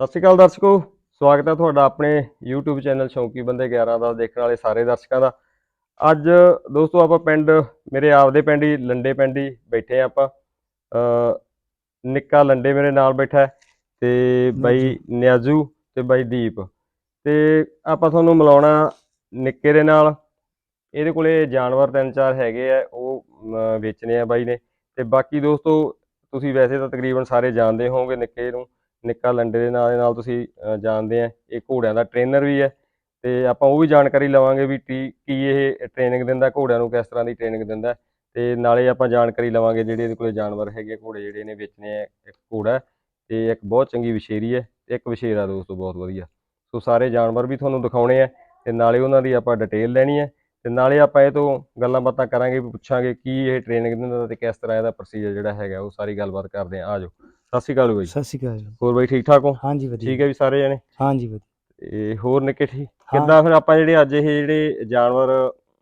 ਸਤਿ ਸ਼੍ਰੀ ਅਕਾਲ ਦਰਸ਼ਕੋ ਸਵਾਗਤ ਹੈ ਤੁਹਾਡਾ ਆਪਣੇ YouTube ਚੈਨਲ ਸ਼ੌਂਕੀ ਬੰਦੇ 11 ਦਾ ਦੇਖਣ ਵਾਲੇ ਸਾਰੇ ਦਰਸ਼ਕਾਂ ਦਾ। ਅੱਜ ਦੋਸਤੋ ਆਪਾਂ ਪਿੰਡ ਮੇਰੇ ਆਪਦੇ ਪਿੰਡ ਹੀ ਲੰਡੇ ਪਿੰਡ ਹੀ ਬੈਠੇ ਆ ਆਪਾਂ। ਅ ਨਿੱਕਾ ਲੰਡੇ ਮੇਰੇ ਨਾਲ ਬੈਠਾ ਹੈ ਤੇ ਬਾਈ ਨਿਆਜ਼ੂ ਤੇ ਬਾਈ ਦੀਪ। ਤੇ ਆਪਾਂ ਤੁਹਾਨੂੰ ਮਿਲਾਉਣਾ ਨਿੱਕੇ ਦੇ ਨਾਲ। ਇਹਦੇ ਕੋਲੇ ਜਾਨਵਰ ਤਿੰਨ ਚਾਰ ਹੈਗੇ ਆ ਉਹ ਵੇਚਣੇ ਆ ਬਾਈ ਨੇ। ਤੇ ਬਾਕੀ ਦੋਸਤੋ ਤੁਸੀਂ ਵੈਸੇ ਤਾਂ ਤਕਰੀਬਨ ਸਾਰੇ ਜਾਣਦੇ ਹੋਵੋਗੇ ਨਿੱਕੇ ਨੂੰ। ਨਿੱਕਾ ਲੰਡੇ ਦੇ ਨਾਲ ਦੇ ਨਾਲ ਤੁਸੀਂ ਜਾਣਦੇ ਆ, ਇਹ ਘੋੜਿਆਂ ਦਾ ਟ੍ਰੇਨਰ ਵੀ ਹੈ ਤੇ ਆਪਾਂ ਉਹ ਵੀ ਜਾਣਕਾਰੀ ਲਵਾਂਗੇ ਵੀ ਕੀ ਕੀ ਇਹ ਟ੍ਰੇਨਿੰਗ ਦਿੰਦਾ, ਘੋੜਿਆਂ ਨੂੰ ਕਿਸ ਤਰ੍ਹਾਂ ਦੀ ਟ੍ਰੇਨਿੰਗ ਦਿੰਦਾ ਤੇ ਨਾਲੇ ਆਪਾਂ ਜਾਣਕਾਰੀ ਲਵਾਂਗੇ ਜਿਹੜੇ ਇਹਦੇ ਕੋਲੇ ਜਾਨਵਰ ਹੈਗੇ ਘੋੜੇ ਜਿਹੜੇ ਨੇ ਵੇਚਣੇ ਆ, ਇੱਕ ਘੋੜਾ ਹੈ ਤੇ ਇੱਕ ਬਹੁਤ ਚੰਗੀ ਵਿਸ਼ੇਰੀ ਹੈ ਤੇ ਇੱਕ ਵਿਸ਼ੇਰਾ ਦੋਸਤੋ ਬਹੁਤ ਵਧੀਆ। ਸੋ ਸਾਰੇ ਜਾਨਵਰ ਵੀ ਤੁਹਾਨੂੰ ਦਿਖਾਉਣੇ ਆ ਤੇ ਨਾਲੇ ਉਹਨਾਂ ਦੀ ਆਪਾਂ ਡਿਟੇਲ ਲੈਣੀ ਹੈ ਤੇ ਨਾਲੇ ਆਪਾਂ ਇਹ ਤੋਂ ਗੱਲਾਂ ਬਾਤਾਂ ਕਰਾਂਗੇ, ਵੀ ਪੁੱਛਾਂਗੇ ਕੀ ਇਹ ਟ੍ਰੇਨਿੰਗ ਦਿੰਦਾ ਤੇ ਕਿਸ ਤਰ੍ਹਾਂ ਇਹਦਾ ਪ੍ਰੋਸੀਜਰ ਜਿਹੜਾ ਹੈਗਾ, ਉਹ ਸਾਰੀ ਗੱਲਬਾਤ ਕਰਦੇ ਆ। ਆਜੋ ਸਤਿ ਸ਼੍ਰੀ ਅਕਾਲ ਬਾਈ। ਸਤਿ ਸ਼੍ਰੀ ਅਕਾਲ ਜੀ। ਹੋਰ ਬਾਈ ਠੀਕ ਠਾਕ ਹੋ? ਹਾਂਜੀ ਵਧੀਆ। ਠੀਕ ਹੈ ਵੀ ਸਾਰੇ ਜਣੇ? ਹਾਂਜੀ ਵਧੀਆ। ਤੇ ਹੋਰ ਨਿੱਕੇ ਠੀਕ। ਕਿੱਦਾਂ ਫਿਰ ਆਪਾਂ ਜਿਹੜੇ ਅੱਜ ਇਹ ਜਿਹੜੇ ਜਾਨਵਰ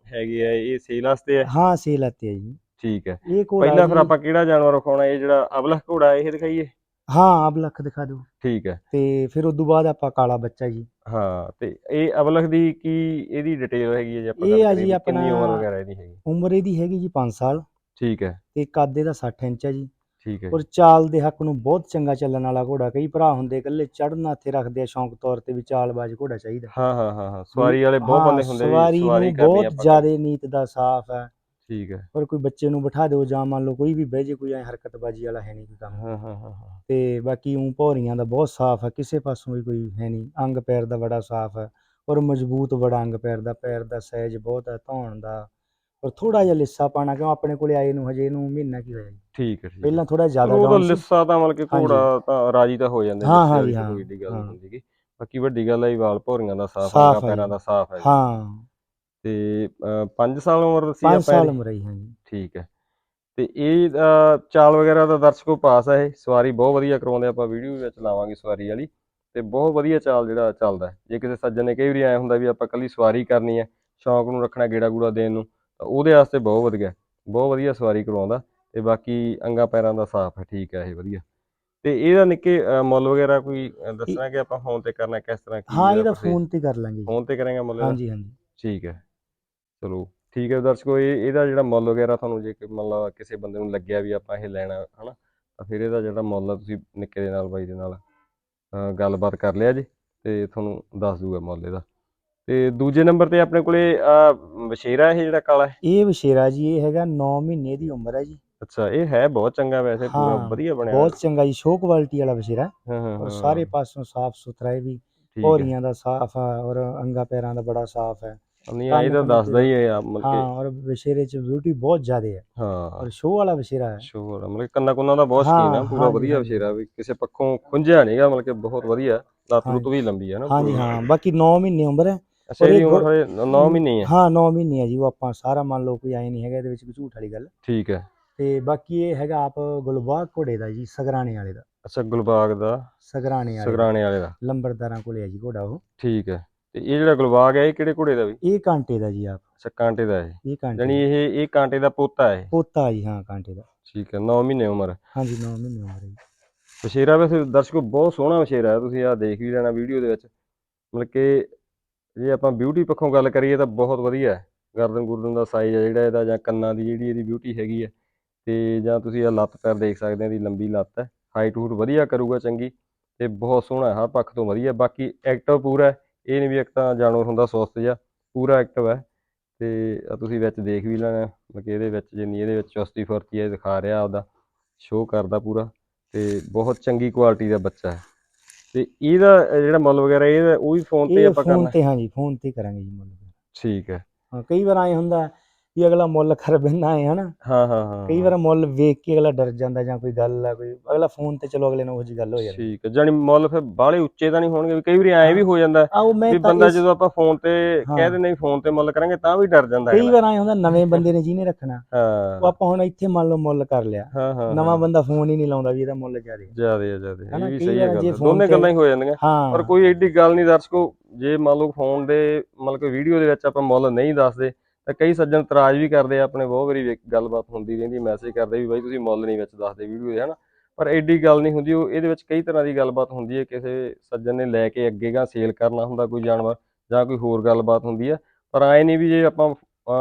ਹੈਗੇ ਆ ਇਹ ਸੇਲ ਵਾਸਤੇ ਆ? ਹਾਂ ਸੇਲ ਆਤੇ ਹੈ ਜੀ। ਠੀਕ ਹੈ। ਇਹ ਘੋੜਾ ਪਹਿਲਾਂ ਫਿਰ ਆਪਾਂ ਕਿਹੜਾ ਜਾਨਵਰ ਵਿਖਾਉਣਾ ਇਹ ਜਿਹੜਾ ਅਬਲਖ ਘੋੜਾ ਇਹ ਦਿਖਾਈਏ? ਹਾਂ ਆਪ ਲੱਖ ਦਿਖਾ ਦਿਓ। ਠੀਕ ਹੈ। ਤੇ ਫਿਰ ਉਦੋਂ ਬਾਅਦ ਆਪਾਂ ਕਾਲਾ ਬੱਚਾ ਜੀ। ਹਾਂ ਤੇ ਇਹ ਅਬਲਖ ਦੀ ਕੀ ਇਹਦੀ ਡਿਟੇਲ ਹੈਗੀ ਹੈ ਜੇ ਆਪਾਂ ਇਹ ਆ ਜੀ ਕਿੰਨੀ ਉਮਰ ਆਪਣਾ- ਵਗੈਰਾ ਇਹਦੀ ਹੈਗੀ। ਉਮਰ ਇਹਦੀ ਹੈਗੀ ਜੀ 5 ਸਾਲ। ਠੀਕ ਹੈ। ਤੇ ਕੱਦ ਇਹਦਾ 60 ਇੰਚ ਹੈ ਜੀ। ਠੀਕ ਹੈ ਔਰ ਚਾਲ ਦੇ ਹੱਕ ਨੂੰ ਬਹੁਤ ਚੰਗਾ ਚੱਲਣ ਵਾਲਾ ਘੋੜਾ ਕਈ ਭਰਾ ਹੁੰਦੇ ਇਕੱਲੇ ਚੜ੍ਹਨਾ ਇੱਥੇ ਰੱਖਦੇ ਆ ਸ਼ੌਂਕ ਤੌਰ ਤੇ ਵੀ ਚਾਲਬਾਜ਼ ਘੋੜਾ ਚਾਹੀਦਾ। ਹਾਂ ਹਾਂ ਹਾਂ ਹਾਂ ਸਵਾਰੀ ਵਾਲੇ ਬਹੁਤ ਬੰਦੇ ਹੁੰਦੇ ਸਵਾਰੀ ਸਵਾਰੀ ਬਹੁਤ ਜ਼ਿਆਦਾ ਨੀਤ ਦਾ ਸਾਫ਼ ਹੈ। ਠੀਕ ਹੈ। ਔਰ ਕੋਈ ਬੱਚੇ ਨੂੰ ਬਿਠਾ ਦਿਓ ਜਾਂ ਮੰਨ ਲਓ ਕੋਈ ਵੀ ਬਹਿ ਜੇ ਕੋਈ ਐ ਹਰਕਤਬਾਜ਼ੀ ਵਾਲਾ ਹੈ ਨਹੀਂ ਕੋਈ ਕੰਮ। ਹਾਂ ਹਾਂ ਹਾਂ ਹਾਂ। ਤੇ ਬਾਕੀ ਉਂ ਭੌਰੀਆਂ ਦਾ ਬਹੁਤ ਸਾਫ਼ ਹੈ ਕਿਸੇ ਪਾਸੋਂ ਵੀ ਕੋਈ ਹੈ ਨਹੀਂ। ਅੰਗ ਪੈਰ ਦਾ ਬੜਾ ਸਾਫ਼ ਹੈ ਔਰ ਮਜ਼ਬੂਤ ਬੜਾ ਅੰਗ ਪੈਰ ਦਾ ਪੈਰ ਦਾ ਸਾਈਜ਼ ਬਹੁਤ ਹੈ ਧੌਣ ਦਾ। ਔਰ ਥੋੜਾ ਜਿਹਾ ਲਿੱਸਾ ਪਾਣਾ ਕਿਉਂ ਆਪਣੇ ਕੋਲੇ ਆਏ ਨੂੰ ਹਜੇ ਇਹਨੂੰ ਮਹੀਨਾ ਕੀ ਹੋਇਆ ਜੀ ਠੀਕ ਹੈ ਠੀਕ ਪਹਿਲਾਂ ਥੋੜਾ ਜ਼ਿਆਦਾ ਉਹ ਤਾਂ down ਸੀ। ਲਿੱਸਾ ਤਾਂ ਮਤਲਬ ਕਿ ਹਾਂਜੀ। ਘੋੜਾ ਤਾਂ ਰਾਜੀ ਤਾਂ ਹੋ ਜਾਂਦੇ ਹਾਂ, ਹਾਂ ਜੀ, ਹਾਂ, ਕੋਈ ਗੱਲ ਹਾਂ। ਹੁੰਦੀ ਗੀ ਬਾਕੀ ਵੱਡੀ ਗੱਲ ਹੈ ਵੀ ਵਾਲ ਭੌਰੀਆਂ ਦਾ ਸਾਫ਼ ਸਾਫ਼ ਹੈਗਾ ਹੈ ਪੈਰਾਂ ਜੀ। ਦਾ ਸਾਫ਼ ਹੈ ਹਾਂ ਤੇ 5 ਸਾਲ ਉਮਰ ਦੱਸੀ 5 ਆਪਾਂ ਸਾਲ? ਉਮਰ ਹੈ ਜੀ, ਹਾਂਜੀ ਠੀਕ ਹੈ ਤੇ ਇਹ ਚਾਲ ਵਗੈਰਾ ਦਾ ਦਰਸ਼ਕੋ ਪਾਸ ਹੈ ਇਹ ਸਵਾਰੀ ਬਹੁਤ ਵਧੀਆ ਕਰਵਾਉਂਦੇ ਆਪਾਂ ਵੀਡੀਓ ਵਿੱਚ ਲਾਵਾਂਗੇ ਸਵਾਰੀ ਵਾਲੀ ਤੇ ਬਹੁਤ ਵਧੀਆ ਚਾਲ ਜਿਹੜਾ ਚੱਲਦਾ ਹੈ। ਜੇ ਕਿਸੇ ਸੱਜਣ ਨੇ ਕਈ ਵਾਰੀ ਐ ਹੁੰਦਾ ਵੀ ਆਪਾਂ ਕੱਲੀ ਸਵਾਰੀ ਕਰਨੀ ਹੈ ਸ਼ੌਂਕ ਨੂੰ ਰੱਖਣਾ ਗੇੜਾ ਗੂੜਾ ਦੇਣ ਨੂੰ ਉਹਦੇ ਵਾਸਤੇ ਬਹੁਤ ਵਧੀਆ ਬਹੁਤ ਵਧੀਆ ਸਵਾਰੀ ਕਰਵਾਉਂਦਾ ਤੇ ਬਾਕੀ ਅੰਗਾ ਪੈਰਾਂ ਦਾ ਸਾਫ਼ ਹੈ ਠੀਕ ਹੈ ਇਹ ਵਧੀਆ ਤੇ ਇਹਦਾ ਨਿੱਕੇ ਮੁੱਲ ਵਗੈਰਾ ਕੋਈ ਦੱਸਣਾ ਕਿ ਆਪਾਂ ਫੋਨ ਤੇ ਕਰਨਾ ਕਿਸ ਤਰ੍ਹਾਂ ਕੀ ਹਾਂ ਇਹਦਾ? ਫੋਨ ਤੇ ਕਰ ਲਾਂਗੇ। ਫੋਨ ਤੇ ਕਰਾਂਗਾ ਮੁੱਲ? ਹਾਂਜੀ ਹਾਂਜੀ ਠੀਕ ਹੈ ਚਲੋ ਠੀਕ ਹੈ ਦਰਸ਼ਕੋ ਇਹ ਇਹਦਾ ਜਿਹੜਾ ਮੁੱਲ ਵਗੈਰਾ ਤੁਹਾਨੂੰ ਜੇ ਕਿ ਮਤਲਬ ਕਿਸੇ ਬੰਦੇ ਨੂੰ ਲੱਗਿਆ ਵੀ ਆਪਾਂ ਇਹ ਲੈਣਾ ਹਨਾ ਤਾਂ ਫਿਰ ਇਹਦਾ ਜਿਹੜਾ ਮੁੱਲ ਆ ਤੁਸੀਂ ਨਿੱਕੇ ਦੇ ਨਾਲ ਬਾਈ ਦੇ ਨਾਲ ਗੱਲਬਾਤ ਕਰ ਲਿਆ ਜੀ ਤੇ ਤੁਹਾਨੂੰ ਦੱਸ ਦੂਗਾ ਮੁੱਲ ਇਹਦਾ ਤੇ ਦੂਜੇ ਨੰਬਰ ਤੇ ਆਪਣੇ ਕੋਲੇ ਆ ਵਸ਼ੇਰਾ ਇਹ ਜਿਹੜਾ ਕਾਲਾ ਹੈ? ਇਹ ਵਸ਼ੇਰਾ ਜੀ ਇਹ ਹੈਗਾ 9 ਮਹੀਨੇ ਦੀ ਉਮਰ ਹੈ ਜੀ। ਅੱਛਾ ਇਹ ਹੈ ਬਹੁਤ ਚੰਗਾ ਵੈਸੇ ਪੂਰਾ ਹਾਂ, ਵਧੀਆ ਬਣਿਆ ਬਹੁਤ ਚੰਗਾ ਜੀ ਸ਼ੋ ਕੁਆਲਿਟੀ ਵਾਲਾ ਵਸ਼ੇਰਾ ਹਾਂ ਹਾਂ ਔਰ ਹਾਂ, ਸਾਰੇ ਪਾਸੋਂ ਸਾਫ਼ ਸੁਥਰਾ ਹੈ ਵੀ ਠੀਕ ਹੈ। ਭੌਰੀਆਂ ਦਾ ਸਾਫ਼ ਹੈ ਔਰ ਅੰਗਾ ਪੈਰਾਂ ਦਾ ਬੜਾ ਸਾਫ਼ ਹੈ। ਨਹੀਂ ਇਹ ਤਾਂ ਦੱਸਦਾ ਹੀ ਹੈ ਆ, ਮਤਲਬ ਹਾਂ ਕਿ ਔਰ ਵਿਸ਼ੇਰੇ ਚ ਬਿਊਟੀ ਬਹੁਤ ਜ਼ਿਆਦਾ ਹੈ। ਹਾਂ। ਔਰ ਸ਼ੋਅ ਵਾਲਾ ਵਿਸ਼ੇਰਾ ਹੈ। ਸ਼ੋਰ ਮਤਲਬ ਕਿ ਕੰਨਾ ਕੁੰਨਾ ਦਾ ਬਹੁਤ ਸ਼ੌਕੀਨ ਆ ਹਾਂ, ਪੂਰਾ ਵਧੀਆ। ਵਸ਼ੇਰਾ ਵੀ ਕਿਸੇ ਪੱਖੋਂ ਖੁੰਝਿਆ ਨਹੀਂਗਾ ਮਤਲਬ ਕਿ ਬਹੁਤ ਵਧੀਆ ਲੱਤ ਲੁੱਤ। ਵੀ ਲੰਬੀ ਹੈ ਨਾ ਹਾਂਜੀ। ਹਾਂ ਬਾਕੀ 9 ਮਹੀਨੇ ਉਮਰ ਹੈ। ਅੱਛਾ ਇਹਦੀ ਇਹ ਉਮਰ ਹਜੇ 9 ਮਹੀਨੇ ਹੀ ਹੈ ਹਾਂ 9 ਮਹੀਨੇ ਹੈ ਜੀ ਉਹ ਆਪਾਂ ਸਾਰਾ ਮੰਨ ਲਓ ਕੋਈ ਐ ਨਹੀਂ ਹੈਗਾ ਇਹਦੇ ਵਿੱਚ ਕੋਈ ਝੂਠ ਵਾਲੀ ਗੱਲ। ਠੀਕ ਹੈ। ਤੇ ਬਾਕੀ ਇਹ ਹੈਗਾ ਆਪ ਗੁਲਬਾਗ ਘੋੜੇ ਦਾ ਜੀ ਸਗਰਾਣੇ ਵਾਲੇ ਦਾ। ਅੱਛਾ ਗੁਲਬਾਗ ਦਾ। ਸਗਰਾਣੇ ਵਾਲੇ। ਸਗਰਾਣੇ ਵਾਲੇ ਦਾ। ਲੰਬਰਦਾਰਾਂ ਕੋਲੇ ਹੈ ਜੀ ਘੋੜਾ ਉਹ। ਠੀਕ ਹੈ। ਤੇ ਇਹ ਜਿਹੜਾ ਗੁਲਬਾਗ ਹੈ ਇਹ ਕਿਹੜੇ ਘੋੜੇ ਦਾ ਵੀ? ਇਹ ਕਾਂਟੇ ਦਾ ਜੀ ਆਪ। ਅੱਛਾ ਕਾਂਟੇ ਦਾ ਹੈ ਇਹ ਕਾਂਟੇ ਦਾ। ਇਹ ਇਹ ਕਾਂਟੇ ਦਾ ਪੋਤਾ ਹੈ। ਪੋਤਾ ਜੀ ਹਾਂ ਕਾਂਟੇ ਦਾ। ਠੀਕ ਹੈ 9 ਮਹੀਨੇ ਉਮਰ। ਹਾਂਜੀ 9 ਮਹੀਨੇ ਉਮਰ ਹੈ ਜੀ। ਵਸ਼ੇਰਾ ਵੈਸੇ ਦਰਸ਼ਕੋ ਬਹੁਤ ਸੋਹਣਾ ਵਸ਼ੇਰਾ ਹੈ। ਤੁਸੀਂ ਆ ਦੇਖ ਵੀ ਲੈਣਾ ਵੀਡੀਓ ਦੇ ਵਿੱਚ। ਮਤਲਬ ਕਿ ਜੇ ਆਪਾਂ ਬਿਊਟੀ ਪੱਖੋਂ ਗੱਲ ਕਰੀਏ ਤਾਂ ਬਹੁਤ ਵਧੀਆ ਹੈ। ਗਰਦਨ ਗੁਰਦਨ ਦਾ ਸਾਈਜ਼ ਹੈ ਜਿਹੜਾ ਇਹਦਾ ਜਾਂ ਕੰਨਾਂ ਦੀ ਜਿਹੜੀ ਇਹਦੀ ਬਿਊਟੀ ਹੈਗੀ ਹੈ। ਤੇ ਜਾਂ ਤੁਸੀਂ ਇਹ ਲੱਤ ਪੈਰ ਦੇਖ ਸਕਦੇ ਆ ਇਹਦੀ ਲੰਬੀ ਲੱਤ ਹੈ। ਹਾਈਟ ਹੂਟ ਵਧੀਆ ਕਰੂਗਾ ਚੰਗੀ ਤੇ ਬਹੁਤ ਸੋਹਣਾ ਹੈ, ਹਰ ਪੱਖ ਤੋਂ ਵਧੀਆ। ਬਾਕੀ ਐਕਟਿਵ ਪੂਰਾ ਇਹ ਨਹੀਂ ਵੀ ਇੱਕ ਤਾਂ ਜਾਨਵਰ ਹੁੰਦਾ ਸੁਸਤ ਜਿਹਾ, ਪੂਰਾ ਐਕਟਿਵ ਹੈ। ਤੇ ਤੁਸੀਂ ਵਿੱਚ ਦੇਖ ਵੀ ਲੈਣਾ, ਮਤਲਬ ਕਿ ਇਹਦੇ ਵਿੱਚ ਜਿੰਨੀ ਇਹਦੇ ਵਿੱਚ ਚੁਸਤੀ ਫੁਰਤੀ ਹੈ ਦਿਖਾ ਰਿਹਾ ਆਪਦਾ। ਸ਼ੋਅ ਕਰਦਾ ਪੂਰਾ ਤੇ ਬਹੁਤ ਚੰਗੀ ਕੁਆਲਿਟੀ ਦਾ ਬੱਚਾ ਹੈ। ਤੇ ਇਹਦਾ ਜਿਹੜਾ ਮੁੱਲ ਵਗੈਰਾ ਇਹ ਉਹ ਵੀ ਫੋਨ ਤੇ ਆਪਾਂ ਫੋਨ ਕਰਨਾ ਤੇ ਹਾਂਜੀ ਫੋਨ ਤੇ ਕਰਾਂਗੇ ਜੀ ਮੁੱਲ। ਠੀਕ ਹੈ। ਹਾਂ ਕਈ ਵਾਰ ਐ ਹੁੰਦਾ ਵੀ ਅਗਲਾ ਮੁੱਲ ਕਰ ਬੈਨਾ ਹੈ ਹਨਾ? ਹਾਂ ਹਾਂ ਹਾਂ ਕਈ ਵਾਰ ਮੁੱਲ ਵੇਖ ਕੇ ਅਗਲਾ ਡਰ ਜਾਂਦਾ ਜਾਂ ਕੋਈ ਗੱਲ ਆ ਕੋਈ ਅਗਲਾ ਫੋਨ ਤੇ ਚਲੋ ਅਗਲੇ ਨਾਲ ਉਹ ਜੀ ਗੱਲ ਹੋ ਜਾਂਦੀ। ਠੀਕ ਹੈ ਜਾਨੀ ਮੁੱਲ ਫਿਰ ਬਾਹਲੇ ਉੱਚੇ ਤਾਂ ਨਹੀਂ ਹੋਣਗੇ ਵੀ ਕਈ ਵਾਰੀ ਐਂ ਵੀ ਹੋ ਜਾਂਦਾ ਵੀ ਬੰਦਾ ਜਦੋਂ ਆਪਾਂ ਫੋਨ ਤੇ। ਕਹਿ ਦਿੰਦੇ ਵੀ ਫੋਨ ਤੇ ਮੁੱਲ ਕਰਾਂਗੇ ਤਾਂ ਵੀ ਡਰ ਜਾਂਦਾ ਕਈ। ਵਾਰ ਐ ਹੁੰਦਾ ਨਵੇਂ ਬੰਦੇ ਨੇ ਜਿਹਨੇ ਰੱਖਣਾ ਉਹ ਆਪਾਂ ਹੁਣ ਇੱਥੇ ਮੰਨ ਲਓ ਮੁੱਲ ਕਰ ਲਿਆ। ਹਾਂ ਹਾਂ ਨਵਾਂ ਬੰਦਾ ਫੋਨ ਹੀ ਨਹੀਂ ਲਾਉਂਦਾ ਵੀ ਇਹਦਾ ਮੁੱਲ ਜ਼ਿਆਦਾ। ਜਿਆਦੇ ਜਿਆਦੇ ਇਹ ਵੀ ਸਹੀ ਗੱਲ ਦੋਨੇ ਗੱਲਾਂ ਹੀ ਹੋ ਜਾਂਦੀਆਂ। ਪਰ ਕੋਈ ਐਡੀ ਗੱਲ ਨਹੀਂ ਦਰਸ਼ਕੋ ਜੇ ਮੰਨ ਲਓ ਫੋਨ ਦੇ ਮਤਲਬ ਕਿ ਵੀਡੀਓ ਦੇ ਵਿੱਚ ਆਪਾਂ ਮੁੱਲ ਨਹੀਂ ਦੱਸਦੇ ਤਾਂ ਕਈ ਸੱਜਣ ਇਤਰਾਜ਼ ਵੀ ਕਰਦੇ ਆ ਆਪਣੇ ਬਹੁਤ ਵਾਰੀ ਗੱਲਬਾਤ ਹੁੰਦੀ ਰਹਿੰਦੀ ਮੈਸੇਜ ਕਰਦੇ ਵੀ ਬਾਈ ਤੁਸੀਂ ਮੁੱਲ ਨਹੀਂ ਵਿੱਚ ਦੱਸਦੇ ਵੀਡੀਓ ਦੇ ਹਨਾ? ਪਰ ਐਡੀ ਗੱਲ ਨਹੀਂ ਹੁੰਦੀ ਉਹ ਇਹਦੇ ਵਿੱਚ ਕਈ ਤਰ੍ਹਾਂ ਦੀ ਗੱਲਬਾਤ ਹੁੰਦੀ ਹੈ ਕਿਸੇ ਸੱਜਣ ਨੇ ਲੈ ਕੇ ਅੱਗੇ ਗਾ ਸੇਲ ਕਰਨਾ ਹੁੰਦਾ ਕੋਈ ਜਾਨਵਰ ਜਾਂ ਕੋਈ ਹੋਰ ਗੱਲਬਾਤ ਹੁੰਦੀ ਹੈ ਪਰ ਐ ਨਹੀਂ ਵੀ ਜੇ ਆਪਾਂ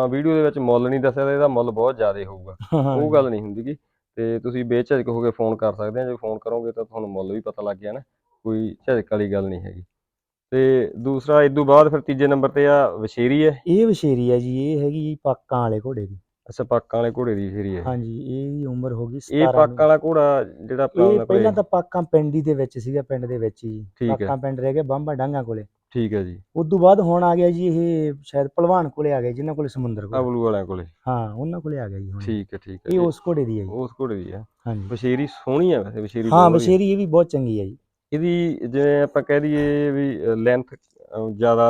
ਵੀਡੀਓ ਦੇ ਵਿੱਚ ਮੁੱਲ ਨਹੀਂ ਦੱਸਿਆ ਤਾਂ ਇਹਦਾ ਮੁੱਲ ਬਹੁਤ ਜ਼ਿਆਦਾ ਹੋਊਗਾ। ਉਹ ਗੱਲ ਨਹੀਂ ਹੁੰਦੀ ਗੀ। ਤੇ ਤੁਸੀਂ ਬੇਝਿਜਕ ਹੋ ਕੇ ਫੋਨ ਕਰ ਸਕਦੇ ਆ ਜੇ ਫੋਨ ਕਰੋਗੇ ਤਾਂ ਤੁਹਾਨੂੰ ਮੁੱਲ ਵੀ ਪਤਾ ਲੱਗ ਗਿਆ ਨਾ ਕੋਈ ਝਿਜਕ ਵਾਲੀ ਗੱਲ ਨਹੀਂ ਹੈਗੀ। ਤੇ ਦੂਸਰਾ ਇਦੋਂ ਬਾਅਦ ਫਿਰ ਤੀਜੇ ਨੰਬਰ ਤੇ ਆ ਵਸ਼ੇਰੀ ਹੈ। ਇਹ ਵਿਸ਼ੇਰੀ ਹੈ ਜੀ ਇਹ ਹੈਗੀ ਜੀ ਪਾਕਾਂ ਵਾਲੇ ਘੋੜੇ ਦੀ। ਅੱਛਾ ਪਾਕਾਂ ਵਾਲੇ ਘੋੜੇ ਦੀ ਵਸ਼ੇਰੀ ਹੈ। ਹਾਂਜੀ ਇਹਦੀ ਉਮਰ ਹੋ ਗਈ ਇਹ 17 ਪਾਕਾਂ ਵਾਲਾ ਘੋੜਾ ਜਿਹੜਾ ਆਪਣਾ ਇਹ ਪਹਿਲਾਂ ਤਾਂ ਪਾਕਾਂ ਪਿੰਡੀ ਦੇ ਵਿੱਚ ਸੀਗਾ ਪਿੰਡ ਦੇ ਵਿੱਚ ਹੀ। ਪਾਕਾਂ ਪਿੰਡ ਰਹਿ ਗਿਆ ਬੰਬਾ ਡਾਂਗਾ ਕੋਲੇ। ਠੀਕ ਹੈ ਜੀ। ਉਸ ਤੋਂ ਬਾਅਦ ਹੁਣ ਆ ਗਿਆ ਜੀ ਇਹ ਸ਼ਾਇਦ ਪਹਿਲਵਾਨ ਕੋਲੇ ਆ ਗਿਆ ਜਿਨ੍ਹਾਂ ਕੋਲੇ ਸਮੁੰਦਰ ਕੋਲ। ਅਬਲੂ ਵਾਲਿਆਂ ਕੋਲੇ। ਹਾਂ ਉਹਨਾਂ ਕੋਲੇ ਆ ਗਿਆ ਜੀ ਹੁਣ। ਠੀਕ ਹੈ ਠੀਕ ਹੈ ਇਹ। ਉਸ ਘੋੜੇ ਦੀ ਹੈ ਜੀ। ਉਸ ਘੋੜੇ ਦੀ ਹੈ। ਹਾਂਜੀ। ਵਸ਼ੇਰੀ ਸੋਹਣੀ ਹੈ ਵੈਸੇ ਵਸ਼ੇਰੀ ਹਾਂ। ਬਸ਼ੇਰੀ ਇਹ ਵੀ ਬਹੁਤ ਚੰਗੀ ਹੈ ਜੀ। ਇਹਦੀ ਜਿਵੇਂ ਆਪਾਂ ਕਹਿ ਦਈਏ ਵੀ ਲੈਂਥ ਜ਼ਿਆਦਾ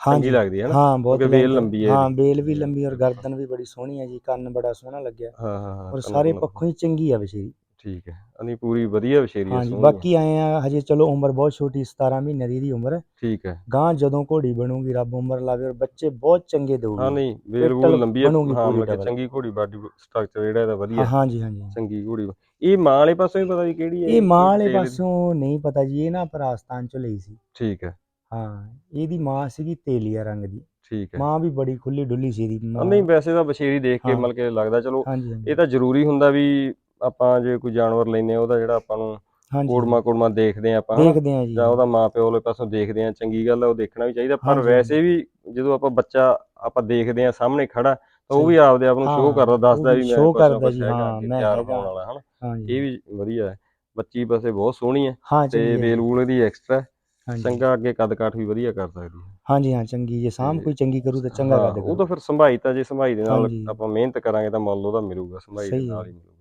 ਹਾਂਜੀ। ਲੱਗਦੀ ਹੈ ਨਾ ਹਾਂ ਬਹੁਤ length- ਲੰਬੀ ਹੈ ਹਾਂ ਬੇਲ ਵੀ ਲੰਬੀ ਔਰ ਗਰਦਨ ਵੀ ਬੜੀ ਸੋਹਣੀ ਹੈ ਜੀ ਕੰਨ ਬੜਾ ਸੋਹਣਾ ਲੱਗਿਆ। ਹਾਂ ਹਾਂ ਔਰ ਸਾਰੇ ਪੱਖੋਂ ਹੀ ਚੰਗੀ ਆ ਬਸ਼ੇਰੀ ਠੀਕ ਹੈ ਨਹੀਂ ਪੂਰੀ ਵਧੀਆ ਵਸ਼ੇਰੀ ਹੈ ਹਾਂਜੀ ਸੋਹਣੀ। ਬਾਕੀ ਆਏ ਆ ਹਜੇ ਚਲੋ ਉਮਰ ਬਹੁਤ ਛੋਟੀ 17 ਮਹੀਨੇ ਦੀ ਉਮਰ। ਹੈ ਠੀਕ ਹੈ। ਗਾਂ ਜਦੋਂ ਘੋੜੀ ਬਣੂਗੀ ਰੱਬ ਉਮਰ ਲਾਵੇ ਔਰ ਬੱਚੇ ਬਹੁਤ ਚੰਗੇ ਹਾਂ ਦੇਊਗੀ ਨਹੀਂ ਵੇਲ ਵੂਲ ਲੰਬੀ ਹੈ। ਬਣੂਗੀ ਹਾਂ ਪੂਰੀ double। ਚੰਗੀ ਘੋੜੀ ਬਾਡੀ ਸਟਰਕਚਰ ਜਿਹੜਾ ਇਹਦਾ ਵਧੀਆ। ਹਾਂ, ਹਾਂਜੀ ਹਾਂਜੀ। ਚੰਗੀ ਘੋੜੀ ਇਹ ਮਾਂ ਵਾਲੇ ਪਾਸੋਂ ਹੀ ਪਤਾ ਵੀ ਕਿਹੜੀ ਹੈ? ਇਹ ਮਾਂ ਵਾਲੇ ਤੇਲ? ਪਾਸੋਂ ਨਹੀਂ ਪਤਾ ਜੀ ਇਹ ਨਾ ਆਪਾਂ ਰਾਜਸਥਾਨ ਚੋਂ ਲਈ ਸੀ। ਠੀਕ ਹੈ। ਹਾਂ ਇਹਦੀ ਮਾਂ ਸੀਗੀ ਤੇਲੀਆ ਰੰਗ ਦੀ। ਠੀਕ ਹੈ। ਮਾਂ ਵੀ ਬੜੀ ਖੁੱਲੀ ਡੁੱਲੀ ਸੀ ਇਹਦੀ ਹਾਂ, ਨਹੀਂ ਵੈਸੇ ਤਾਂ ਬਸ਼ੇਰੀ ਦੇਖ ਕੇ ਹਾਂ। ਮਤਲਬ ਕਿ ਲੱਗਦਾ ਚਲੋ ਹਾਂਜੀ ਹਾਂਜੀ। ਇਹ ਤਾਂ ਜ਼ਰੂਰੀ ਹੁੰਦਾ ਵੀ ਆਪਾਂ ਜੇ ਕੋਈ ਜਾਨਵਰ ਲੈਨੇ ਆ ਉਹਦਾ ਜਿਹੜਾ ਆਪਾਂ ਨੂੰ ਹਾਂਜੀ। ਕੋੜਮਾ ਕੋੜਮਾ ਦੇਖਦੇ ਆ ਆਪਾਂ ਹਨਾ? ਦੇਖਦੇ ਆ ਜੀ। ਜਾਂ ਉਹਦਾ ਮਾਪਿਓ ਵਾਲੇ ਪਾਸੋਂ ਦੇਖਦੇ ਆ ਚੰਗੀ ਗੱਲ ਆ ਉਹ ਦੇਖਣਾ ਵੀ ਚਾਹੀਦਾ। ਪਰ ਹਾਂਜੀ, ਵੈਸੇ ਵੀ ਜਦੋਂ ਆਪਾਂ ਬੱਚਾ ਆਪਾਂ ਦੇਖਦੇ ਆ ਸਾਹਮਣੇ ਖੜਾ ਤਾਂ ਉਹ। ਵੀ ਆਪਦੇ ਆਪ ਨੂੰ ਸ਼ੋਅ ਕਰਦਾ ਦੱਸਦਾ ਵੀ ਵੀ ਮੈਂ show ਕੁਛ ਨਾ ਕਰਦਾ ਕੁਛ ਜੀ, ਹੈਗਾ ਹਾਂ, ਮੈਂ ਤਿਆਰ ਹੈਗਾ। ਹੋਣ ਵਾਲਾ ਹਨਾ? ਹਾਂਜੀ। ਇਹ ਵੀ ਵਧੀਆ ਹੈ। ਬੱਚੀ ਵੈਸੇ ਬਹੁਤ ਸੋਹਣੀ ਹੈ ਹਾਂ ਤੇ ਚੰਗੀ ਹੈ ਜੀ, ਵੇਲ ਵੂਲ ਦੀ ਐਕਸਟਰਾ ਹਾਂਜੀ। ਚੰਗਾ ਅੱਗੇ ਕੱਦ ਕਾਠ ਵੀ ਵਧੀਆ ਕਰ ਸਕਦੀ ਹੈ ਹਾਂਜੀ ਹਾਂ ਚੰਗੀ ਜੇ ਸਾਮ ਤੇ- ਕੋਈ ਚੰਗੀ ਕਰੂ ਤਾਂ ਚੰਗਾ ਹਾਂ, ਕਰ ਉਹ ਤਾਂ ਫਿਰ ਸੰਭਾਈ ਤਾਂ ਜੇ ਸੰਭਾਈ ਦੇ ਨਾਲ ਹਾਂਜੀ। ਆਪਾਂ ਮਿਹਨਤ ਕਰਾਂਗੇ ਤਾਂ ਮੁੱਲ ਉਹਦਾ ਮਿਲੂਗਾ ਸੰਭਾਈ ਦੇ ਸਹੀ ਹੈ। ਨਾਲ ਹੀ ਮਿਲੂਗਾ।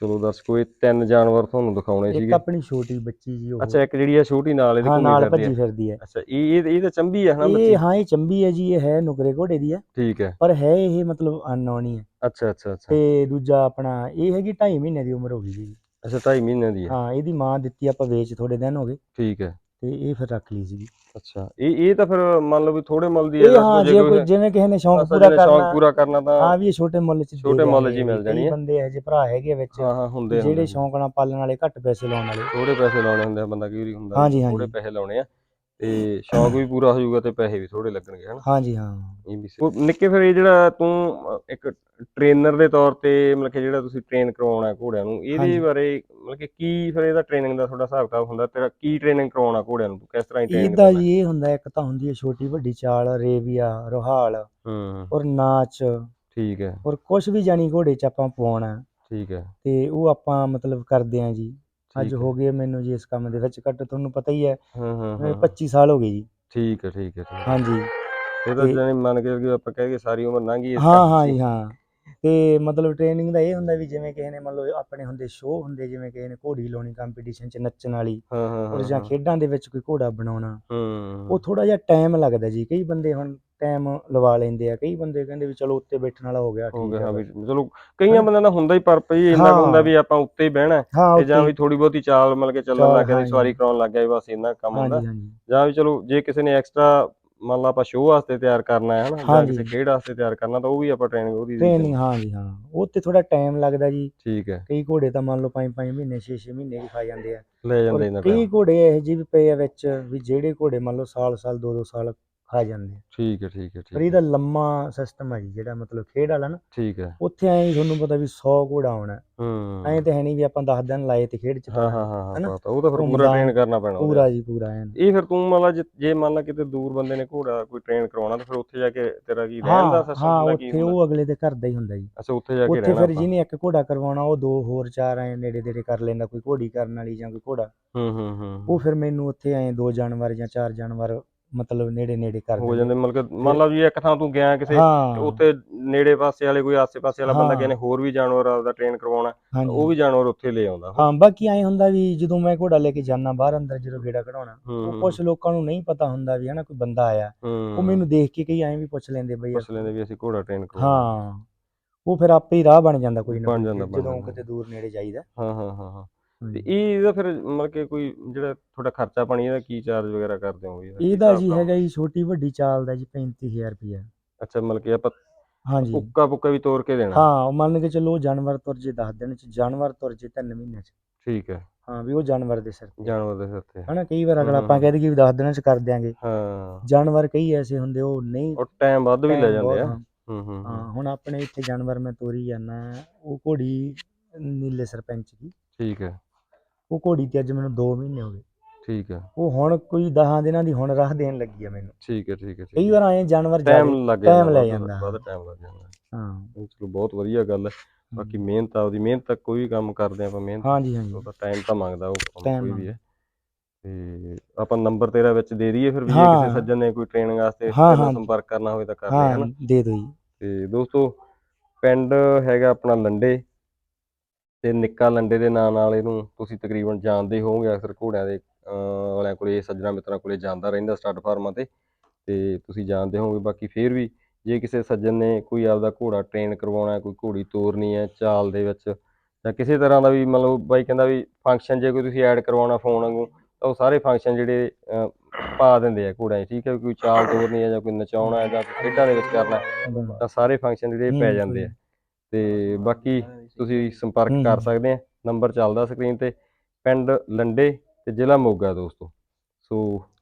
ਚਲੋ ਦਰਸ਼ਕੋ ਇਹ ਤਿੰਨ ਜਾਨਵਰ ਤੁਹਾਨੂੰ ਦਿਖਾਉਣੇ ਇੱਕ ਸੀਗੇ। ਆਪਣੀ ਛੋਟੀ ਬੱਚੀ ਜੀ ਉਹ। ਅੱਛਾ ਇੱਕ ਜਿਹੜੀ ਆ ਛੋਟੀ ਨਾਲ ਇਹਦੇ ਹਾਂ ਨਾਲ ਫਿਰਦੀ ਭੱਜੀ ਫਿਰਦੀ ਹੈ ਅੱਛਾ ਇਹ ਇਹ ਇਹ ਤਾਂ ਚੰਬੀ ਆ ਹਨਾ ਬੱਚੀ? ਇਹ ਹਾਂ ਇਹ ਚੰਬੀ ਹੈ ਜੀ ਇਹ ਹੈ ਨੁਕਰੇ ਘੋੜੇ ਦੀ ਹੈ ਠੀਕ ਹੈ। ਪਰ ਹੈ ਇਹ ਮਤਲਬ ਅਨਨੋਣੀ ਹੈ ਅੱਛਾ ਅੱਛਾ ਅੱਛਾ। ਤੇ ਦੂਜਾ ਆਪਣਾ ਇਹ ਹੈਗੀ 2.5 ਮਹੀਨੇ ਦੀ ਉਮਰ ਹੋ ਗਈ ਜੀ। ਅੱਛਾ 2.5 ਮਹੀਨਿਆਂ ਦੀ ਹੈ ਹਾਂ ਇਹਦੀ ਮਾਂ ਦਿੱਤੀ ਆਪਾਂ ਵੇਚ ਥੋੜੇ ਦਿਨ ਹੋ ਗਏ। ਠੀਕ ਹੈ। ਤੇ ਇਹ ਫਿਰ ਰੱਖ ਲਈ ਸੀ ਅੱਛਾ ਇਹ ਇਹ ਤਾਂ ਫਿਰ ਮੰਨ ਲਓ ਵੀ ਥੋੜੇ ਮੁੱਲ ਦੀ ਇਹ ਹਾਂ ਜੇ ਕੋਈ ਜਿਵੇਂ ਕਿਸੇ ਨੇ ਸ਼ੌਂਕ ਪੂਰਾ ਜਿਹਨੇ ਸ਼ੌਂਕ ਕਰਨਾ ਪੂਰਾ ਕਰਨਾ ਤਾਂ ਹਾਂ ਵੀ ਇਹ ਛੋਟੇ ਮੁੱਲ ਚ ਛੋਟੇ ਮੁੱਲ 'ਚ ਹੀ ਦਿਆਂਗੇ। ਮਿਲ ਜਾਣੀ ਹੈ। ਬੰਦੇ ਇਹੋ ਜਿਹੇ ਭਰਾ ਹੈਗੇ ਵਿੱਚ ਹਾਂ ਹਾਂ ਹੁੰਦੇ ਜਿਹੜੇ ਸ਼ੌਂਕ ਨਾਲ ਪਾਲਣ ਵਾਲੇ ਘੱਟ ਪੈਸੇ ਲਾਉਣ ਵਾਲੇ ਥੋੜੇ ਪੈਸੇ ਲਾਉਣੇ ਹੁੰਦੇ ਆ ਬੰਦਾ ਵਾਰੀ ਹੁੰਦਾ। ਥੋੜੇ ਪੈਸੇ ਲਾਉਣੇ ਆ ਤੇ ਸ਼ੌਂਕ ਵੀ ਪੂਰਾ ਹੋ ਜਾਊਗਾ ਤੇ ਪੈਸੇ ਵੀ ਥੋੜੇ ਲੱਗਣਗੇ ਹਨਾ? ਹਾਂਜੀ ਹਾਂ। ਇਹ ਵੀ ਸਹੀ। ਉਹ ਨਿੱਕੇ ਫਿਰ ਇਹ ਜਿਹੜਾ ਤੂੰ ਅ, ਇੱਕ ਟ੍ਰੇਨਰ ਦੇ ਤੌਰ ਤੇ ਮਤਲਬ ਕਿ ਜਿਹੜਾ ਤੁਸੀਂ ਟ੍ਰੇਨ ਕਰਵਾਉਣਾ ਘੋੜਿਆਂ ਨੂੰ ਇਹਦੇ ਹਾਂਜੀ। ਬਾਰੇ ਮਤਲਬ ਕਿ ਕੀ ਫਿਰ ਇਹਦਾ ਟ੍ਰੇਨਿੰਗ ਦਾ ਤੁਹਾਡਾ ਹਿਸਾਬ ਕਿਤਾਬ ਹੁੰਦਾ? ਤੇਰਾ ਕੀ ਟ੍ਰੇਨਿੰਗ ਕਰਵਾਉਣਾ ਘੋੜਿਆਂ ਨੂੰ ਤੂੰ? ਕਿਸ ਤਰ੍ਹਾਂ ਦੀ ਟ੍ਰੇਨਿੰਗ ਇਹਦਾ ਜੀ ਇਹ ਹੁੰਦਾ ਇੱਕ ਤਾਂ ਹੁੰਦੀ ਹੈ ਛੋਟੀ ਵੱਡੀ ਚਾਲ ਰੇਵੀਆ ਰੋਹਾਲ ਹੂੰ ਔਰ ਨਾਚ। ਠੀਕ ਹੈ। ਔਰ ਕੁਝ ਵੀ ਜਾਨੀ ਘੋੜੇ ਚ ਆਪਾਂ ਪਵਾਉਣਾ ਠੀਕ ਹੈ। ਤੇ ਉਹ ਆਪਾਂ ਮਤਲਬ ਕਰਦੇ ਆਂ ਜੀ। ਅੱਜ ਠੀਕ ਹੋ। ਗਏ ਮੈਨੂੰ ਜੀ ਇਸ ਕੰਮ ਦੇ ਵਿੱਚ ਘੱਟ ਤੁਹਾਨੂੰ ਪਤਾ ਹੀ ਹੈ। ਹਾਂ ਹਾਂ ਮੇਰੇ ਹਾਂ। 25 ਸਾਲ ਹੋ ਗਏ ਜੀ। ਠੀਕ ਹੈ ਠੀਕ ਹੈ ਠੀਕ ਹੈ। ਹਾਂਜੀ। ਇਹ ਤਾਂ ਤੇ- ਜਾਨੀ ਮੰਨ ਕੇ ਕਿ ਆਪਾਂ ਕਹਿ ਕੇ ਸਾਰੀ ਉਮਰ ਲੰਘ ਗਈ ਇਸ ਹਾਂ ਕੰਮ ਹਾਂ। ਜੀ ਹਾਂ। ਤੇ ਮਤਲਬ ਟ੍ਰੇਨਿੰਗ ਦਾ ਇਹ ਹੁੰਦਾ ਵੀ ਜਿਵੇਂ ਕਿਸੇ ਨੇ ਮੰਨ ਲਓ ਆਪਣੇ ਹੁੰਦੇ ਸ਼ੋਅ ਹੁੰਦੇ ਜਿਵੇਂ ਕਿਸੇ ਨੇ ਘੋੜੀ ਲਾਉਣੀ ਕੰਪੀਟੀਸ਼ਨ ਚ ਨੱਚਣ ਵਾਲੀ ਹਾਂ ਹਾਂ ਔਰ ਜਾਂ ਖੇਡਾਂ ਦੇ ਵਿੱਚ ਕੋਈ ਘੋੜਾ ਬਣਾਉਣਾ। ਹੂੰ। ਉਹ ਥੋੜਾ ਜਿਹਾ ਟਾਈਮ ਲੱਗਦਾ ਜੀ। ਕਈ ਬੰਦੇ ਹੁਣ ਟਾਈਮ ਲਵਾ ਲੈਂਦੇ ਆ ਕਈ ਬੰਦੇ ਕਹਿੰਦੇ ਵੀ ਚਲੋ ਉੱਤੇ ਬੈਠਣ ਵਾਲਾ ਹੋ ਗਿਆ ਹੋ ਠੀਕ ਗਿਆ ਹੈ। ਵੀ ਚਲੋ ਕਈਆਂ ਬੰਦਿਆਂ ਦਾ ਹੁੰਦਾ ਹੀ ਪਰਪਸ ਹੀ ਇੰਨਾ ਕੁ ਹੁੰਦਾ। ਵੀ ਆਪਾਂ ਉੱਤੇ ਹੀ ਬਹਿਣਾ ਹੈ ਹਾਂ ਤੇ ਜਾਂ ਵੀ ਥੋੜੀ ਬਹੁਤੀ ਚਾਲ ਮਤਲਬ ਕਿ ਚੱਲਣ ਚਾਲ, ਲੱਗ ਗਿਆ ਹਾਂਜੀ। ਸਵਾਰੀ ਕਰਾਉਣ ਲੱਗ ਗਿਆ ਵੀ ਬਸ ਇੰਨਾ ਕੰਮ ਹੁੰਦਾ। ਹਾਂਜੀ ਹਾਂਜੀ। ਜਾਂ ਵੀ ਚਲੋ ਜੇ ਕਿਸੇ ਨੇ ਐਕਸਟਰਾ ਮੰਨ ਲਾ ਆਪਾਂ ਸ਼ੋਅ ਵਾਸਤੇ ਤਿਆਰ ਕਰਨਾ ਹੈ ਹਨਾ? ਜਾਂ ਹਾਂਜੀ। ਕਿਸੇ ਖੇਡ ਵਾਸਤੇ ਤਿਆਰ ਕਰਨਾ ਤਾਂ ਉਹ ਵੀ ਆਪਾਂ ਟ੍ਰੇਨਿੰਗ ਉਹਦੀ ਦੇ ਟ੍ਰੇਨਿੰਗ ਹਾਂ ਜੀ ਹਾਂ। ਉਹ ਤੇ ਥੋੜਾ ਟਾਈਮ ਲੱਗਦਾ ਜੀ। ਠੀਕ ਹੈ। ਕਈ ਘੋੜੇ ਤਾਂ ਮੰਨ ਲਓ 5-5 ਮਹੀਨੇ 6-6 ਮਹੀਨੇ ਵੀ ਖਾ ਜਾਂਦੇ ਆ। ਲੈ ਜਾਂਦੇ ਇਹਨਾਂ ਕਈ ਟਾਈਮ ਘੋੜੇ ਇਹੋ ਜਿਹੇ ਵੀ ਪਏ ਆ ਵਿੱਚ ਵੀ ਜਿਹੜੇ ਘੋੜੇ ਮੰਨ ਲਓ ਸਾਲ-ਸਾਲ 2-2 ਸਾਲ ਖਾ ਜਾਂਦੇ ਆ। ਠੀਕ ਹੈ ਠੀਕ ਹੈ ਠੀਕ ਪਰ ਹੈ। ਇਹਦਾ ਲੰਮਾ ਸਿਸਟਮ ਹੈ ਜੀ ਜਿਹੜਾ ਮਤਲਬ ਖੇਡ ਵਾਲਾ ਨਾ। ਠੀਕ ਹੈ। ਉੱਥੇ ਐਂ ਤੁਹਾਨੂੰ ਪਤਾ ਵੀ 100 ਘੋੜਾ ਆਉਣਾ ਹੂੰ। ਐਂ ਤੇ ਹੈ ਨਹੀਂ ਵੀ ਆਪਾਂ 10 ਦਿਨ ਲਾਏ ਤੇ ਖੇਡ ਚ ਹਾਂ। ਹਾਂ ਹਾਂ ਹਾਂ ਹਨਾ? ਪਤਾ ਉਹ ਤਾਂ ਫਿਰ ਪੂਰਾ ਘੁੰਮਦਾ ਟ੍ਰੇਨ ਕਰਨਾ ਪੈਣਾ ਉਹਦੇ ਪੂਰਾ ਜੀ ਪੂਰਾ ਐਨ ਇਹ ਫਿਰ ਤੂੰ ਮੰਨ ਲਾ ਜੇ- ਜੇ ਮੰਨ ਲਾ ਕਿਤੇ ਦੂਰ ਬੰਦੇ ਨੇ ਘੋੜਾ ਕੋਈ ਟ੍ਰੇਨ ਕਰਾਉਣਾ ਤਾਂ ਫਿਰ ਉੱਥੇ ਜਾ ਕੇ ਤੇਰਾ ਕੀ ਰਹਿਣ ਦਾ ਹਾਂ ਸਿਸਟਮ ਹਾਂ ਕੀ ਉੱਥੇ ਹੁੰਦਾ? ਉਹ ਅਗਲੇ ਦੇ ਘਰ ਦਾ ਹੀ ਹੁੰਦਾ ਜੀ। ਅੱਛਾ ਉੱਥੇ ਜਾ ਕੇ ਉੱਥੇ ਰਹਿਣਾ ਫਿਰ ਆਪਾਂ। ਜਿਹਨੇ ਇੱਕ ਘੋੜਾ ਕਰਵਾਉਣਾ ਉਹ ਦੋ ਹੋਰ ਚਾਰ ਐ ਨੇੜੇ ਨੇੜੇ ਕਰ ਲੈਂਦਾ ਕੋਈ ਘੋੜੀ ਕਰਨ ਵਾਲੀ ਜਾਂ ਕੋਈ ਘੋੜਾ। ਹੂੰ ਹੂੰ ਹੂੰ। ਉਹ ਫਿਰ ਮੈਨੂੰ ਉੱਥੇ ਐ ਦੋ ਜਾਨਵਰ ਜਾਂ ਚਾਰ ਜਾਨਵਰ ਮਤਲਬ ਨੇੜੇ ਨੇੜੇ ਕਰ ਹੋ ਜਾਂਦੇ ਮਤਲਬ ਮੰਨ ਲਾ ਵੀ ਇੱਕ ਥਾਂ ਤੂੰ ਗਿਆ ਕਿਸੇ ਉੱਥੇ ਨੇੜੇ ਪਾਸੇ ਵਾਲੇ ਕੋਈ ਆਸੇ ਪਾਸੇ ਵਾਲਾ ਬੰਦਾ ਨੇ ਹੋਰ ਵੀ ਜਾਨਵਰ ਆਪਦਾ ਟ੍ਰੇਨ ਕਰਵਾਉਣਾ ਉਹ ਵੀ ਜਾਨਵਰ ਉੱਥੇ ਲੈ ਆਉਂਦਾ। ਹਾਂ ਬਾਕੀ ਐ ਹੁੰਦਾ ਵੀ ਜਦੋਂ ਮੈਂ ਘੋੜਾ ਲੈ ਕੇ ਜਾਣਾ ਬਾਹਰ ਅੰਦਰ ਜਦੋਂ ਗੇੜਾ ਕਢਾਉਣਾ ਉਹ ਕੁਝ ਲੋਕਾਂ ਨੂੰ ਨਹੀਂ ਪਤਾ ਹੁੰਦਾ ਵੀ ਹਨਾ ਕੋਈ ਬੰਦਾ ਆਇਆ। ਉਹ ਮੈਨੂੰ ਦੇਖ ਕੇ ਕਈ ਐਂ ਵੀ ਪੁੱਛ ਲੈਂਦੇ ਬਈ ਪੁੱਛ ਲੈਂਦੇ ਵੀ ਅਸੀਂ ਘੋੜਾ ਟ੍ਰੇਨ ਕਰਵਾਉਣਾ। ਹਾਂ। ਉਹ ਫਿਰ ਆਪੇ ਹੀ ਰਾਹ ਬਣ ਜਾਂਦਾ ਕੋਈ ਨਾ ਜਾਂਦਾ। ਕਿਤੇ ਦੂਰ ਨੇੜੇ ਜਾਈਦਾ। ਹਾਂ ਹਾਂ ਹਾਂ ਹਾਂ। ਤੇ। ਇਹ ਇਹਦਾ ਫਿਰ ਮਤਲਬ ਕਿ ਕੋਈ ਜਿਹੜਾ ਤੁਹਾਡਾ ਖਰਚਾ ਪਾਣੀ ਇਹਦਾ ਕੀ ਚਾਰਜ ਵਗੈਰਾ ਕਰਦੇ ਹੋ ਕੀ ਇਹਦਾ ਜੀ? ਹੈਗਾ ਜੀ ਛੋਟੀ ਵੱਡੀ ਚਾਲ ਦਾ ਜੀ 35000 ਰੁਪਇਆ। ਅੱਛਾ ਮਤਲਬ ਕਿ ਆਪਾਂ ਹਾਂਜੀ। ਉੱਕਾ ਪੁੱਕਾ ਵੀ ਤੋੜ ਕੇ ਦੇਣਾ। ਹਾਂ ਮੰਨ ਕੇ ਚੱਲੋ ਜਾਨਵਰ ਤੁਰ ਜੇ 10 ਦਿਨ ਚ ਜਾਨਵਰ ਤੁਰ ਜੇ 3 ਮਹੀਨੇ ਚ। ਠੀਕ ਹੈ। ਹਾਂ ਵੀ ਉਹ ਜਾਨਵਰ ਦੇ ਸਿਰ ਤੇ। ਜਾਨਵਰ ਦੇ ਸਿਰ ਤੇ। ਹਨਾ ਕਈ ਵਾਰ ਅਗਲਾ ਆਪਾਂ ਹਮ। ਕਹਿ ਦਈਏ ਵੀ 10 ਦਿਨਾਂ ਚ ਕਰ ਦਿਆਂਗੇ। ਹਾਂ। ਜਾਨਵਰ ਕਈ ਐਸੇ ਹੁੰਦੇ ਉਹ ਨਹੀਂ ਉਹ ਟਾਈਮ ਵੱਧ ਵੀ ਲੈ ਜਾਂਦੇ ਆ। ਹਾਂ, ਹੂੰ ਹੂੰ ਹੂੰ। ਹਾਂ ਹੁਣ ਆਪਣੇ ਇੱਥੇ ਜਾਨਵਰ ਮੈਂ ਤੋਰੀ ਜਾਂਦਾ ਉਹ ਘੋੜੀ ਨੀਲੇ ਸਰਪੰਚ ਦੀ। ਠੀਕ ਹੈ। ਉਹ ਘੋੜੀ ਤੇ ਅੱਜ ਮੈਨੂੰ 2 ਮਹੀਨੇ ਹੋ ਗਏ। ਠੀਕ ਹੈ। ਉਹ ਹੁਣ ਕੋਈ 10 ਦਿਨਾਂ ਦੀ ਹੁਣ ਰਾਹ ਦੇਣ ਲੱਗੀ ਆ ਮੈਨੂੰ। ਠੀਕ ਹੈ ਠੀਕ ਹੈ ਕਈ ਵਾਰ ਆਏ ਜਾਨਵਰ ਟਾਈਮ ਲੱਗ ਜਾਂਦਾ ਲੈ ਵੱਧ- ਜਾਂਦਾ। ਵੱਧ ਟਾਈਮ ਲੱਗ ਜਾਂਦਾ। ਹਾਂ। ਚਲੋ ਬਹੁਤ ਵਧੀਆ ਗੱਲ ਹੈ। ਬਾਕੀ ਮਿਹਨਤ ਆਪਦੀ ਮਿਹਨਤ ਤੱਕ ਕੋਈ ਵੀ ਕੰਮ ਕਰਦੇ ਆਪਾਂ ਮਿਹਨਤ ਹਾਂਜੀ ਹਾਂਜੀ। ਉਹਦਾ ਟਾਈਮ ਤਾਂ ਮੰਗਦਾ ਉਹ ਕੋਈ ਵੀ ਹੈ। ਤੇ ਆਪਾਂ ਨੰਬਰ ਤੇਰਾ ਵਿੱਚ ਦੇ ਦਈਏ ਫਿਰ ਵੀ ਜੇ। ਕਿਸੇ ਸੱਜਣ ਨੇ ਕੋਈ ਟ੍ਰੇਨਿੰਗ ਵਾਸਤੇ। ਸੰਪਰਕ ਕਰਨਾ ਹੋਵੇ ਤਾਂ ਕਰ ਲੈ ਹਾਂ ਹਨਾ ਦੇ ਦੋ ਜੀ। ਤੇ ਦੋਸਤੋ ਪਿੰਡ ਹੈਗਾ ਆਪਣਾ ਲੰਡੇ। ਤੇ ਨਿੱਕਾ ਲੰਡੇ ਦੇ ਨਾਂ ਨਾਲ ਇਹਨੂੰ ਤੁਸੀਂ ਤਕਰੀਬਨ ਜਾਣਦੇ ਹੋਵੋਗੇ ਅਕਸਰ ਘੋੜਿਆਂ ਦੇ ਵਾਲਿਆਂ ਕੋਲੇ ਸੱਜਣਾ ਮਿੱਤਰਾਂ ਕੋਲੇ ਜਾਂਦਾ ਰਹਿੰਦਾ ਸਟੱਡ ਫਾਰਮਾਂ ਤੇ ਤੇ ਤੁਸੀਂ ਜਾਣਦੇ ਹੋਵੋਗੇ। ਬਾਕੀ ਫੇਰ ਵੀ ਜੇ ਕਿਸੇ ਸੱਜਣ ਨੇ ਕੋਈ ਆਪਦਾ ਘੋੜਾ ਟ੍ਰੇਨ ਕਰਵਾਉਣਾ ਹੈ, ਕੋਈ ਘੋੜੀ ਤੋਰਨੀ ਹੈ ਚਾਲ ਦੇ ਵਿੱਚ ਜਾਂ ਕਿਸੇ ਤਰ੍ਹਾਂ ਦਾ ਵੀ ਮਤਲਬ ਬਾਈ ਕਹਿੰਦਾ ਵੀ ਫੰਕਸ਼ਨ ਜੇ ਕੋਈ ਤੁਸੀਂ ਐਡ ਕਰਵਾਉਣਾ ਫੋਨ ਵਾਂਗੂ ਤਾਂ ਉਹ ਸਾਰੇ ਫੰਕਸ਼ਨ ਜਿਹੜੇ ਪਾ ਦਿੰਦੇ ਆ ਘੋੜਿਆਂ 'ਚ ਠੀਕ ਹੈ ਕੋਈ ਚਾਲ ਤੋਰਨੀ ਹੈ ਜਾਂ ਕੋਈ ਨਚਾਉਣਾ ਹੈ ਜਾਂ ਖੇਡਾਂ ਦੇ ਵਿੱਚ ਕਰਨਾ ਤਾਂ ਸਾਰੇ ਫੰਕਸ਼ਨ ਜਿਹੜੇ ਪੈ ਜਾਂਦੇ ਆ। ਤੇ ਬਾਕੀ ਤੁਸੀਂ ਸੰਪਰਕ ਕਰ। ਸਕਦੇ ਆ। ਨੰਬਰ ਚੱਲਦਾ ਸਕਰੀਨ ਤੇ ਪਿੰਡ ਲੰਡੇ ਤੇ ਜ਼ਿਲ੍ਹਾ ਮੋਗਾ ਦੋਸਤੋ। ਸੋ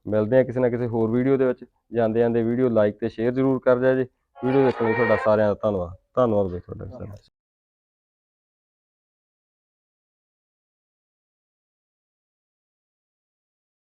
ਮਿਲਦੇ ਆ ਕਿਸੇ ਨਾ ਕਿਸੇ ਹੋਰ ਵੀਡੀਓ ਦੇ ਵਿੱਚ। ਜਾਂਦੇ ਜਾਂਦੇ ਵੀਡੀਓ ਲਾਈਕ ਤੇ ਸ਼ੇਅਰ ਜ਼ਰੂਰ ਕਰ ਦਿਆ ਜੇ। ਵੀਡੀਓ ਦੇਖਣ ਲਈ ਤੁਹਾਡਾ ਸਾਰਿਆਂ ਦਾ ਧੰਨਵਾਦ। ਧੰਨਵਾਦ ਬਈ ਤੁਹਾਡਾ। ਸਾਰਿਆਂ ਦਾ।